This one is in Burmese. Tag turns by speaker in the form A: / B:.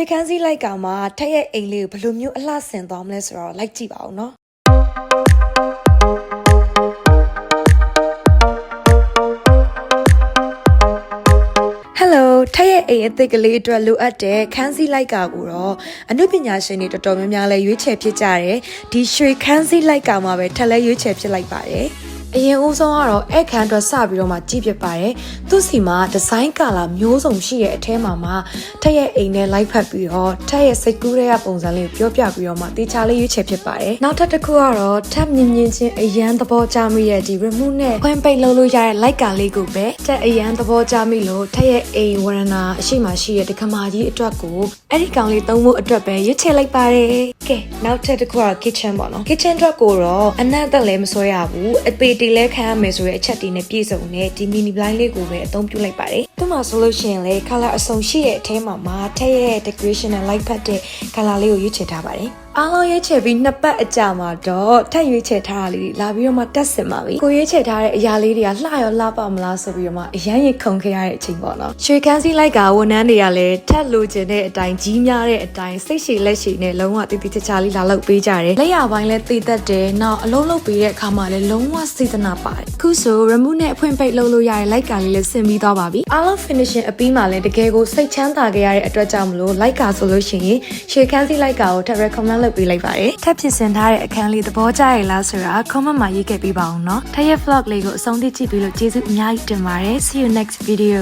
A: ရွှေခန်းစည်းလိုက်ကမှထက်ရဲ့အိမ်လေးကိုဘယ်လိုမျိုးအလှဆင်သွားမလဲဆိုတော့လိုက်ကြည့်ပါဦးနော်ဟယ်လိုထက်ရဲ့အိမ်အသစ်ကလေးအတွက်လိုအပ်တဲ့ခန်းစည်းလိုက်ကာကိုတော့အနုပညာရှင်တွေတော်တော်များများလဲရွေးချယ်ဖြစ်ကြတယ်ဒီရွှေခန်းစည်းလိုက်ကာမှာပဲထက်လဲရွေးချယ်ဖြစ်လိုက်ပါတယ် အရင်ဦးဆုံးကတော့အဲ့ခန်းအတွက်စပြီးတော့မှကြည့်ဖြစ်ပါတယ်သူ့စီမှာဒီဇိုင်းကာလာမျိုးစုံရှိတဲ့အထဲမှာမှထက်ရဲ့အိမ်နဲ့လိုက်ဖက်ပြီးတော့ထက်ရဲ့စိတ်ကူးတဲ့ပုံစံလေးကိုပြောပြပြီးတော့မှတေချာလေးရွေးချယ်ဖြစ်ပါတယ်နောက်ထပ်တစ်ခုကတော့ထက်မြင်မြင်ချင်းအရန်သဘောကျမိတဲ့ဒီ remote နဲ့ခွင့်ပိတ်လုပ်လို့ရတဲ့ light ကာလေးကိုပဲထက်အရန်သဘောကျမိလို့ထက်ရဲ့အိမ်ဝရဏအရှိမရှိတဲ့ဒီကမာကြီးအတွက်ကိုအဲ့ဒီကောင်လေးသုံးဖို့အတွက်ပဲရွေးချယ်လိုက်ပါတယ်ကဲနောက်ထပ်တစ်ခုကတော့ kitchen ပေါ့နော် kitchen အတွက်ကိုတော့အနက်သက်လည်းမဆွဲရဘူးအသေးတီလည်းခံရမယ်ဆိုတဲ့အချက်တွေနဲ့ပြည့်စုံတဲ့ဒီ mini blind လေးကိုပဲအသုံးပြုလိုက်ပါတယ်သူ့မှာဆိုလို့ရှိရင်လေ color အစုံရှိတဲ့အထဲမှာမှာထက်ရဲ့ decoration နဲ့ light ဖတ်တဲ့ color လေးကိုရွေးချယ်ထားပါတယ်အားလုံးရွေးချယ်ပြီးနှစ်ပတ်အကြာမှာတော့ထက်ရွေးချယ်ထားတာလေးတွေလာပြီးတော့မှတက်ဆင်ပါပြီကိုရွေးချယ်ထားတဲ့အရာလေးတွေကလှရောလှပမလားဆိုပြီးတော့မှအရန်ရင်ခုန်ခဲ့ရတဲ့အချိန်ပေါ့နော်ရွှေကန်းစီလိုက်ကဝန်ထမ်းတွေကလည်းထက်လိုချင်တဲ့အတိုင်းကြီးများတဲ့အတိုင်းစိတ်ရှည်လက်ရှည်နဲ့လုံးဝတည်တည်ချာချာလေးလာလုပ်ပေးကြတယ်လက်ရပိုင်းလည်းတည်တတ်တယ်နောက်အလုံးလုပ်ပေးတဲ့အခါမှာလည်းလုံးဝစေတနာပါတယ်ခုဆို remove နဲ့အဖွင့်ပိတ်လုပ်လို့ရတဲ့ like ကလေးလည်းဆင်ပြီးသွားပါပြီအားလုံး finishing အပြီးမှာလည်းတကယ်ကိုစိတ်ချမ်းသာခဲ့ရတဲ့အတွက်ကြောင့်မလို့ like ကဆိုလို့ရှိရင်ရှေခန်းစီ like ကိုထပ် recommend လုပ်ပေးလိုက်ပါတယ်ထပ်ဖြစ်စင်ထားတဲ့အခန်းလေးသဘောကျရလားဆိုတာ comment မှာရေးခဲ့ပေးပါအောင်နော်ထပ်ရဲ့ vlog လေးကိုအဆုံးထိကြည့်ပြီးလို့ကျေးဇူးအများကြီးတင်ပါတယ် see you next video